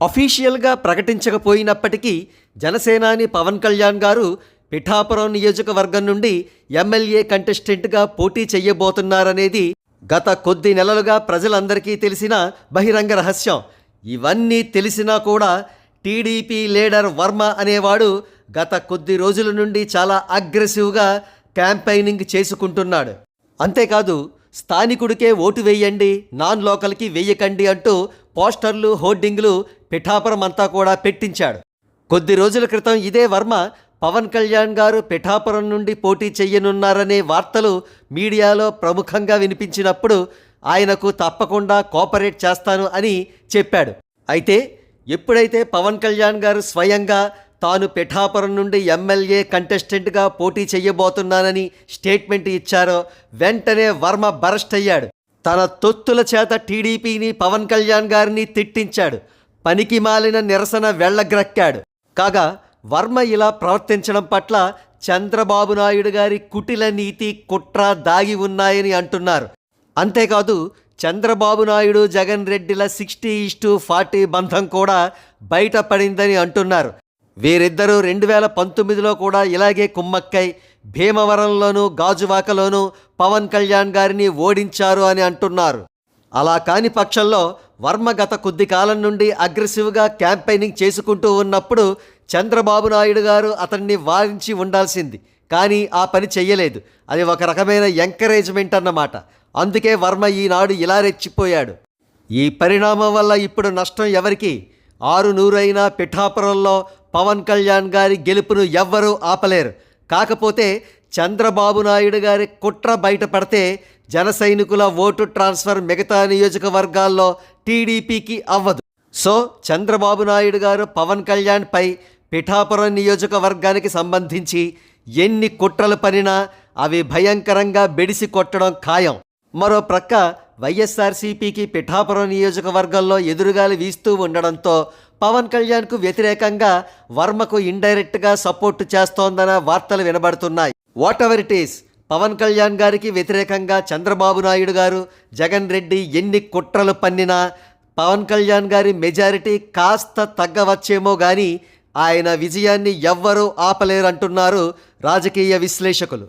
అఫీషియల్గా ప్రకటించకపోయినప్పటికీ జనసేనాని పవన్ కళ్యాణ్ గారు పిఠాపురం నియోజకవర్గం నుండి ఎమ్మెల్యే కంటెస్టెంట్గా పోటీ చెయ్యబోతున్నారనేది గత కొద్ది నెలలుగా ప్రజలందరికీ తెలిసిన బహిరంగ రహస్యం. ఇవన్నీ తెలిసినా కూడా టీడీపీ లీడర్ వర్మ అనేవాడు గత కొద్ది రోజుల నుండి చాలా అగ్రెసివ్గా క్యాంపెయినింగ్ చేసుకుంటున్నాడు. అంతేకాదు స్థానికుడికే ఓటు వేయండి నాన్ లోకల్కి వేయకండి అంటూ పోస్టర్లు హోర్డింగ్లు పిఠాపురం అంతా కూడా పెట్టించాడు. కొద్ది రోజుల క్రితం ఇదే వర్మ పవన్ కళ్యాణ్ గారు పిఠాపురం నుండి పోటీ చెయ్యనున్నారనే వార్తలు మీడియాలో ప్రముఖంగా వినిపించినప్పుడు ఆయనకు తప్పకుండా కోఆపరేట్ చేస్తాను అని చెప్పాడు. అయితే ఎప్పుడైతే పవన్ కళ్యాణ్ గారు స్వయంగా తాను పిఠాపురం నుండి ఎమ్మెల్యే కంటెస్టెంట్గా పోటీ చెయ్యబోతున్నానని స్టేట్మెంట్ ఇచ్చారో వెంటనే వర్మ బరస్ట్ అయ్యాడు. తన తొత్తుల చేత టీడీపీని పవన్ కళ్యాణ్ గారిని తిట్టించాడు. పనికి మాలిన నిరసన వెళ్ళగ్రక్కాడు కాగా వర్మ ఇలా ప్రవర్తించడం పట్ల చంద్రబాబు నాయుడు గారి కుటిల నీతి కుట్ర దాగి ఉన్నాయని అంటున్నారు. అంతేకాదు చంద్రబాబు నాయుడు జగన్ రెడ్డిల సిక్స్టీ ఇస్టు ఫార్టీ బంధం కూడా బయటపడిందని అంటున్నారు. వీరిద్దరూ రెండు వేల పంతొమ్మిదిలో కూడా ఇలాగే కుమ్మక్కై భీమవరంలోనూ గాజువాకలోనూ పవన్ కళ్యాణ్ గారిని ఓడించారు అని అంటున్నారు. అలా కాని పక్షంలో వర్మ గత కొద్ది కాలం నుండి అగ్రెసివ్గా క్యాంపెయినింగ్ చేసుకుంటూ ఉన్నప్పుడు చంద్రబాబు నాయుడు గారు అతన్ని వారించి ఉండాల్సింది. కానీ ఆ పని చెయ్యలేదు. అది ఒక రకమైన ఎంకరేజ్మెంట్ అన్నమాట. అందుకే వర్మ ఈనాడు ఇలా రెచ్చిపోయాడు. ఈ పరిణామం వల్ల ఇప్పుడు నష్టం ఎవరికి? ఆరు నూరైనా పిఠాపురంలో పవన్ కళ్యాణ్ గారి గెలుపును ఎవ్వరూ ఆపలేరు. కాకపోతే చంద్రబాబు నాయుడు గారి కుట్ర బయటపడితే జన సైనికుల ఓటు ట్రాన్స్ఫర్ మిగతా నియోజకవర్గాల్లో టీడీపీకి అవ్వదు. సో చంద్రబాబు నాయుడు గారు పవన్ కళ్యాణ్పై పిఠాపురం నియోజకవర్గానికి సంబంధించి ఎన్ని కుట్రలు పనినా అవి భయంకరంగా బెడిసి కొట్టడం ఖాయం. మరో ప్రక్క వైఎస్ఆర్సీపీకి పిఠాపురం నియోజకవర్గంలో ఎదురుగాలి వీస్తూ ఉండడంతో పవన్ కళ్యాణ్కు వ్యతిరేకంగా వర్మకు ఇండైరెక్ట్గా సపోర్టు చేస్తోందన్న వార్తలు వినబడుతున్నాయి. Whatever it is Pawan Kalyan గారికి వ్యతిరేకంగా చంద్రబాబు నాయుడు గారు జగన్ రెడ్డి ఎన్ని కుట్రలు పన్నినా పవన్ కళ్యాణ్ గారి మెజారిటీ కాస్త తగ్గవచ్చేమో కానీ ఆయన విజయాన్ని ఎవ్వరూ ఆపలేరంటున్నారు రాజకీయ విశ్లేషకులు.